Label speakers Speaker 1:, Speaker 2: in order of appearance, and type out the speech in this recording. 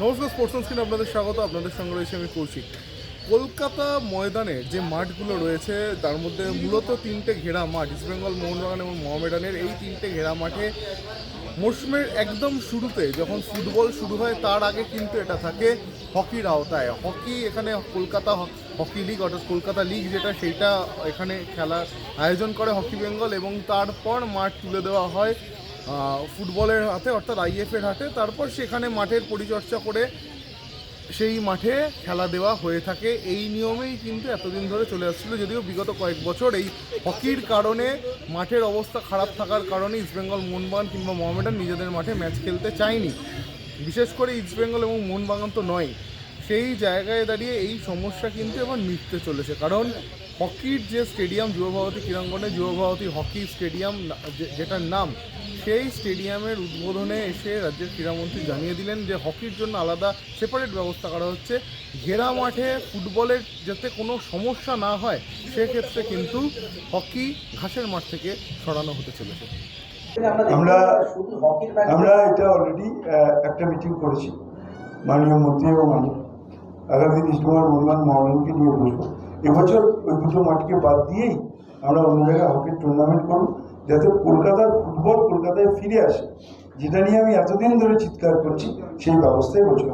Speaker 1: নমস্কার sports screen আপনাদের স্বাগত। আপনাদের সঙ্গে রয়েছে আমি কৌশিক। কলকাতা ময়দানে যে মাঠগুলো রয়েছে, তার মধ্যে মূলত তিনটে ঘেরা মাঠ ইস্টবেঙ্গল মোহনবাগান এবং মোহামেডানের এই তিনটে ঘেরা মাঠে মরশুমের একদম শুরুতে যখন ফুটবল শুরু হয়, তার আগে কিন্তু এটা থাকে হকির আওতায়। হকি এখানে কলকাতা হকি লিগ অর্থাৎ কলকাতা লিগ যেটা, সেইটা এখানে খেলার আয়োজন করে হকি বেঙ্গল এবং তারপর মাঠ তুলে দেওয়া হয় ফুটবলের হাতে, অর্থাৎ আইএফের হাতে। তারপর সেখানে মাঠের পরিচর্যা করে সেই মাঠে খেলা দেওয়া হয়ে থাকে। এই নিয়মেই কিন্তু এতদিন ধরে চলে আসছিল। যদিও বিগত কয়েক বছর এই হকির কারণে মাঠের অবস্থা খারাপ থাকার কারণে ইস্টবেঙ্গল মোহনবাগান কিংবা মোহামেডান নিজেদের মাঠে ম্যাচ খেলতে চায়নি। বিশেষ করে ইস্টবেঙ্গল এবং মোহনবাগান তো নয়। সেই জায়গায় দাঁড়িয়ে এই সমস্যা কিন্তু এবার মিটতে চলেছে। কারণ হকির যে স্টেডিয়াম যুবভারতী ক্রীড়াঙ্গনে যুবভারতী হকি স্টেডিয়াম যেটার নাম সেই স্টেডিয়ামের উদ্বোধনে এসে রাজ্যের ক্রীড়ামন্ত্রী জানিয়ে দিলেন যে হকির জন্য আলাদা সেপারেট ব্যবস্থা করা হচ্ছে। ঘেরা মাঠে ফুটবলের যাতে কোনো সমস্যা না হয়, সেক্ষেত্রে কিন্তু হকি ঘাসের মাঠ থেকে সরানো হতে চলেছে।
Speaker 2: আমরা আমরা এটা অলরেডি একটা মিটিং করেছি। মাননীয় মন্ত্রী এবং আমি। আগামী দিন মোহনবাগান মহারণকে নিয়ে বসবো। এবছর ওই দুটো মাঠকে বাদ দিয়েই আমরা অন্য জায়গায় হকির টুর্নামেন্ট করুন যাতে কলকাতার ফুটবল কলকাতায় ফিরে আসে। যেটা নিয়ে আমি এতদিন ধরে চিৎকার করছি, সেই ব্যবস্থাই বছর